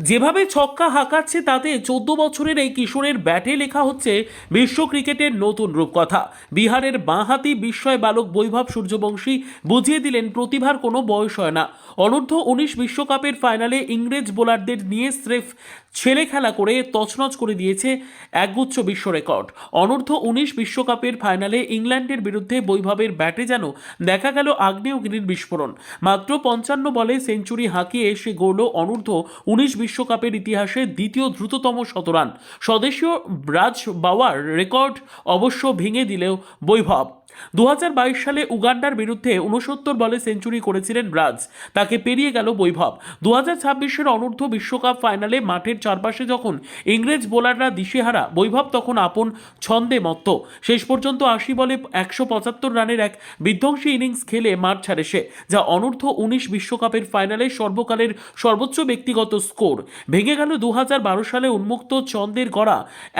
যেভাবে ছক্কা হাঁকাচ্ছে তাতে চোদ্দ বছরের এই কিশোরের ব্যাটে লেখা হচ্ছে, বিশ্ব ক্রিকেটের নতুন রূপকথা। বিহারের বাঁহাতি বিস্ময় বালক বৈভব সূর্যবংশী বুঝিয়ে দিলেন, প্রতিভার কোনো বয়স হয় না। অনূর্ধ্ব উনিশ বিশ্বকাপের ফাইনালে ইংরেজ বোলারদের নিয়ে স্রেফ ছেলে খেলা করে তছনছ করে দিয়েছে একগুচ্ছ বিশ্ব রেকর্ড। অনূর্ধ্ব উনিশ বিশ্বকাপের ফাইনালে ইংল্যান্ডের বিরুদ্ধে বৈভবের ব্যাটে যেন দেখা গেল আগ্নেয়গিরির বিস্ফোরণ। মাত্র পঞ্চান্ন বলে সেঞ্চুরি হাঁকিয়ে সে গড়ল অনূর্ধ্ব উনিশ বিশ্বকাপের ইতিহাসে দ্বিতীয় দ্রুততম শতরান। স্বদেশীয় ব্রাজ বাওয়ার রেকর্ড অবশ্য ভেঙে দিলেও বৈভব। দু হাজার বাইশ সালে উগান্ডার বিরুদ্ধে উনসত্তর বলে সেঞ্চুরি করেছিলেন ব্রাজ। তাকে পেরিয়ে গেল বৈভব। দু হাজার ছাব্বিশের অনূর্ধ্ব বিশ্বকাপ ফাইনালে মাঠের চারপাশে যখন ইংরেজ বোলাররা দিশেহারা, বৈভব তখন আপন ছন্দে মত্ত। শেষ পর্যন্ত আশি বলে একশো পঁচাত্তর রানের এক বিধ্বংসী ইনিংস খেলে মাঠ ছাড়ে সে, যা অনূর্ধ্ব উনিশ বিশ্বকাপের ফাইনালে সর্বকালের সর্বোচ্চ ব্যক্তিগত স্কোর। ভেঙে গেল দু হাজার বারো সালে উন্মুক্ত চন্দের গড়া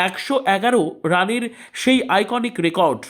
একশো এগারো রানের সেই আইকনিক রেকর্ড।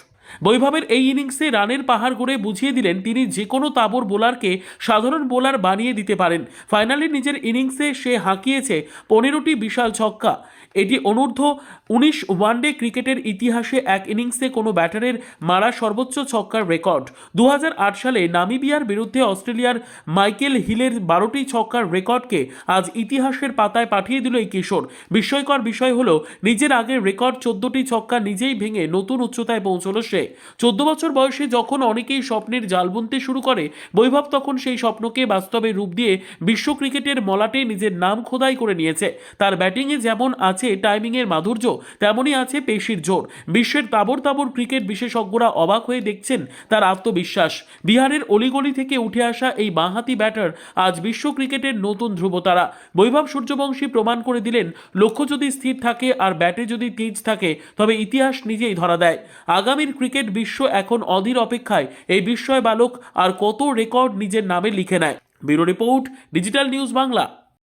বৈভবের এই ইনিংসে রানের পাহাড় গড়ে বুঝিয়ে দিলেন তিনি যে কোনো তাবর বোলারকে সাধারণ বোলার বানিয়ে দিতে পারেন। ফাইনালে নিজের ইনিংসে সে হাঁকিয়েছে পনেরোটি বিশাল ছক্কা। এটি অনূর্ধ্ব উনিশ ওয়ানডে ক্রিকেটের ইতিহাসে এক ইনিংসে কোনো ব্যাটারের মারা সর্বোচ্চ ছক্কার রেকর্ড। দু হাজার আট সালে নামিবিয়ার বিরুদ্ধে অস্ট্রেলিয়ার মাইকেল হিলের বারোটি ছক্কার রেকর্ডকে আজ ইতিহাসের পাতায় পাঠিয়ে দিল এই কিশোর। বিস্ময়কর বিষয় হলো, নিজের আগের রেকর্ড চোদ্দটি ছক্কা নিজেই ভেঙে নতুন উচ্চতায় পৌঁছলো সে। চোদ্দ বছর বয়সে যখন অনেকেই স্বপ্নের জাল বুনতে শুরু করে, বৈভব তখন সেই স্বপ্নকে বাস্তবে রূপ দিয়ে বিশ্ব ক্রিকেটের মলাটে নিজের নাম খোদাই করে নিয়েছে। তার ব্যাটিংয়ে যেমন আছে টাইমিংয়ের মাধুর্য, তেমনই আছে পেশির জোর। বিশ্বের তাবর তাবর ক্রিকেট বিশেষজ্ঞরা অবাক হয়ে দেখছেন তার আত্মবিশ্বাস। বিহারের অলিগলি থেকে উঠে আসা এই বাঁহাতি ব্যাটার আজ বিশ্ব ক্রিকেটের নতুন ধ্রুবতারা। বৈভব সূর্যবংশী প্রমাণ করে দিলেন, লক্ষ্য যদি স্থির থাকে আর ব্যাটে যদি তেজ থাকে, তবে ইতিহাস নিজেই ধরা দেয়। আগামীর ক্রিকেট বিশ্ব এখন অধীর অপেক্ষায়। এই বিস্ময় বালক আর কত রেকর্ড নিজের নামে লিখে নেয়। Bureau report, digital news Bangla.